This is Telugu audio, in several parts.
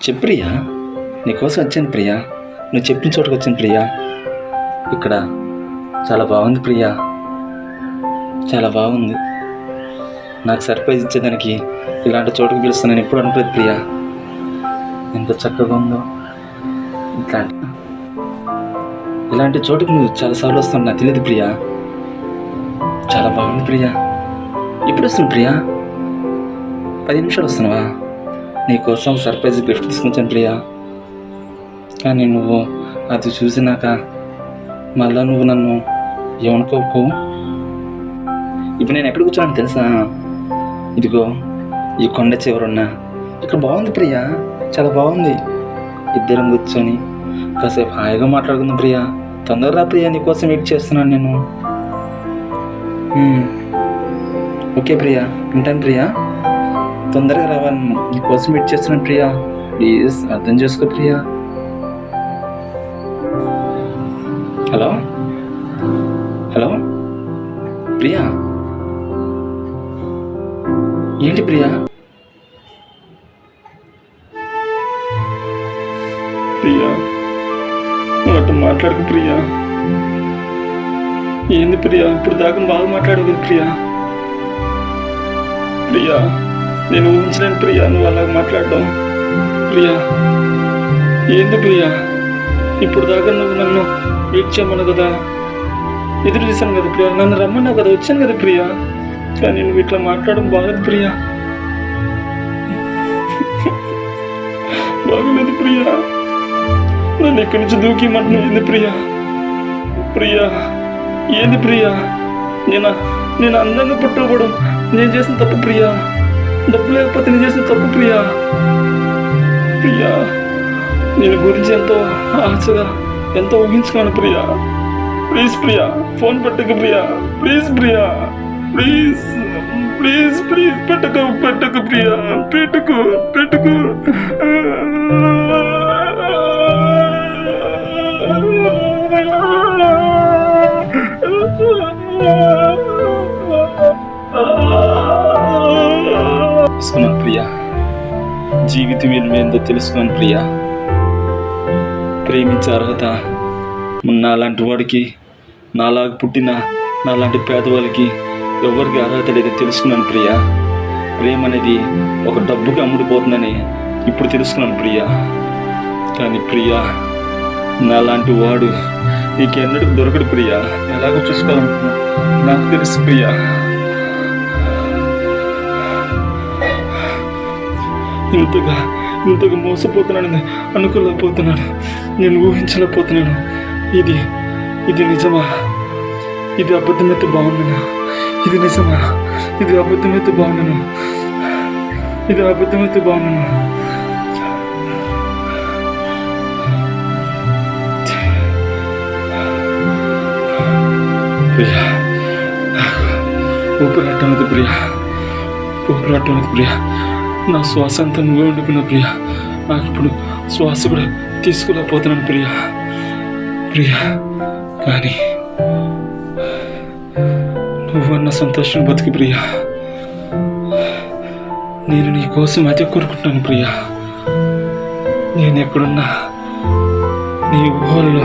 చెప్పు ప్రియా. నీకోసం వచ్చాను ప్రియా. నువ్వు చెప్పిన చోటుకు వచ్చాను ప్రియా. ఇక్కడ చాలా బాగుంది ప్రియా. చాలా బాగుంది. నాకు సర్ప్రైజ్ ఇచ్చేదానికి ఇలాంటి చోటుకు నేను ఎప్పుడు అనుకోలేదు ప్రియా. ఎంత చక్కగా ఉందో. ఇట్లాంటి ఇలాంటి చోటుకు నువ్వు చాలాసార్లు వస్తావు నాకు తెలియదు ప్రియా. చాలా బాగుంది ప్రియా. ఎప్పుడు వస్తుంది ప్రియా? పది నిమిషాలు వస్తున్నావా? నీకోసం సర్ప్రైజ్ గిఫ్ట్ తీసుకొచ్చాను ప్రియా. కానీ నువ్వు అది చూసినాక మళ్ళా నువ్వు నన్ను ఏమనుకోకు? ఇప్పుడు నేను ఎక్కడ కూర్చోను తెలుసా? ఇదిగో ఈ కొండ చివరున్న ఇక్కడ బాగుంది ప్రియా. చాలా బాగుంది. ఇద్దరం కూర్చొని కాసేపు హాయిగా మాట్లాడుకుందాం ప్రియా. తొందరగా ప్రియా నీకోసం వెయిట్ చేస్తున్నాను నేను. ఓకే ప్రియా ఉంటాను ప్రియా. తొందరగా రావాలి నీకోసం వెయిట్ చేస్తున్నాను ప్రియా. ప్లీజ్ అర్థం చేసుకో ప్రియా. హలో? హలో? ప్రియా? ఏంటి ప్రియా? ప్రియా నువ్వు మాట్లాడుకు ప్రియా. ఏంది ప్రియా ఇప్పుడు దాకా బాగా మాట్లాడవు ప్రియా. ప్రియా నేను ఊహించలేను ప్రియా నువ్వు అలా మాట్లాడడం. ప్రియా ఏంది ప్రియా? ఇప్పుడు దాకా నువ్వు నన్ను వెయిట్ చేయమను కదా. ఎదురు చేశాను కదా ప్రియా నన్ను రమ్మన్నావు కదా వచ్చాను కదా ప్రియా. కానీ నువ్వు ఇట్లా మాట్లాడడం బాగలేదు ప్రియా. బాగలేదు ప్రియా. నన్ను ఎక్కడి నుంచి దూకిమంటున్నావు ఏంది ప్రియా? ప్రియా ఏంది ప్రియా? నేను నేను అందంగా పుట్టకూడదు నేను చేసిన తప్పు ప్రియా. డబ్బు లేకపోతే నేను చేసిన తప్పు ప్రియా. ప్రియా నేను గురించి ఎంతో ఆశగా ఎంతో ఊహించుకున్నాను ప్రియా. ప్లీజ్ ప్రియా ఫోన్ పెట్టకు Priya. Please Priya. Please please please పెట్టకు పెట్టకు ప్రియా. పెట్టుకు పెట్టుకు. జీవితం విలువ ఏందో తెలుసుకున్నాను ప్రియా. ప్రేమించే అర్హత నాలాంటి వాడికి నాలాగా పుట్టిన నాలాంటి పేదవాళ్ళకి ఎవరికి అర్హత లేదో తెలుసుకున్నాను ప్రియా. ప్రేమ అనేది ఒక డబ్బుకి అమ్ముడిపోతుందని ఇప్పుడు తెలుసుకున్నాను ప్రియా. కానీ ప్రియా నాలాంటి వాడు నీకెన్నడూ దొరకడు ప్రియా. ఎలాగో చూసుకోవాలనుకున్నా నాకు తెలుసు ప్రియా. ఇంతగా ఇంతగా మోసపోతున్నానని అనుకోలేకపోతున్నాను. నేను ఊహించలేకపోతున్నాను. ఇది ఇది నిజమా? ఇది అబద్ధమైతే బాగున్నాను ఇది నిజమా? ఇది అబద్ధమైతే బాగున్నాను ఇది అబద్ధమైతే బాగున్నాను ప్రియా ఊపిరాటం ప్రియా. ఊపిరాటం ప్రియా. నా శ్వాస అంతా నువ్వే ఉండిపోయిన ప్రియ. నాకు ఇప్పుడు శ్వాస కూడా తీసుకురాపోతున్నాను ప్రియా. ప్రియా కానీ నువ్వన్న సంతోషం బతికి ప్రియ. నేను నీ కోసం అదే కోరుకుంటాను ప్రియ. నేను ఎక్కడున్నా నీ ఊహల్లో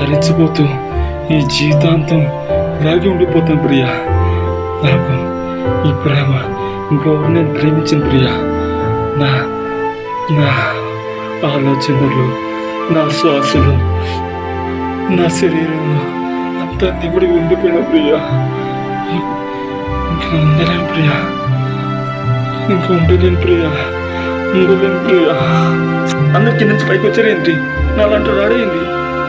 తరించిపోతూ ఈ జీవితాంతం ఇలాగే ఉండిపోతాను ప్రియ. నాకు ఈ ప్రేమ ఇంకెవరు నేను ప్రేమించిన ప్రియా నా నా ఆలోచనలు నా శ్వాసలు నా శరీరంలో అంతా నిబడి ఉండిపోయిన ప్రియా. ఇంకా ఉండలేను ప్రియా. ఇంకా ఉండలేను ప్రియా. ఉండలేను ప్రియా. అందరు కింద నుంచి పైకి వచ్చారేంటి నా అలాంటి రాడేంటి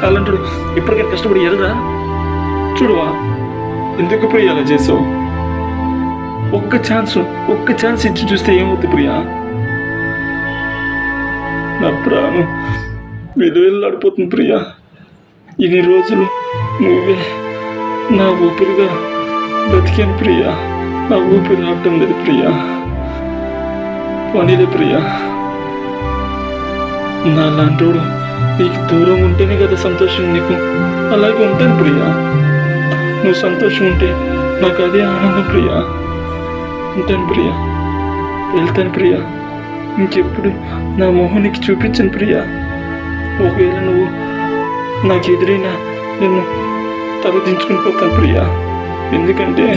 అలాంటాడు ఇప్పటికైనా కష్టపడి ఎదురా చూడవా ఎందుకు ప్రియా అలా చేసావు? ఒక్క ఛాన్స్ ఒక్క ఛాన్స్ ఇచ్చి చూస్తే ఏమవుతుంది ప్రియా? నా ప్రాణం వెలువెళ్ళాడిపోతుంది ప్రియా. ఇన్ని రోజులు నువ్వే నా ఊపిరిగా బతికాను ప్రియా. నా ఊపిరి ఆడటం లేదు ప్రియా. పనిలే ప్రియా. నా లాంటోడు నీకు దూరం ఉంటేనే కదా సంతోషం నీకు. అలాగే ఉంటాను ప్రియా. నువ్వు సంతోషం ఉంటే నాకు అదే ఆనందం ప్రియా. ఉంటాను ప్రియా. వెళ్తాను ప్రియా. ఇంకెప్పుడు నా మొహానికి చూపించను ప్రియా. ఒకవేళ నువ్వు నాకు ఎదురైనా నేను తలదించుకుని పోతాను ప్రియా. ఎందుకంటే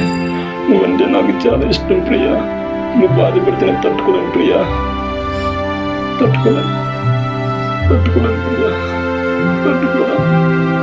నువ్వంటే నాకు చాలా ఇష్టం ప్రియా. నువ్వు బాధపడితే నేను తట్టుకోలేను ప్రియా. తట్టుకోలేను. తట్టుకోలేను ప్రియా. తట్టుకోలేను.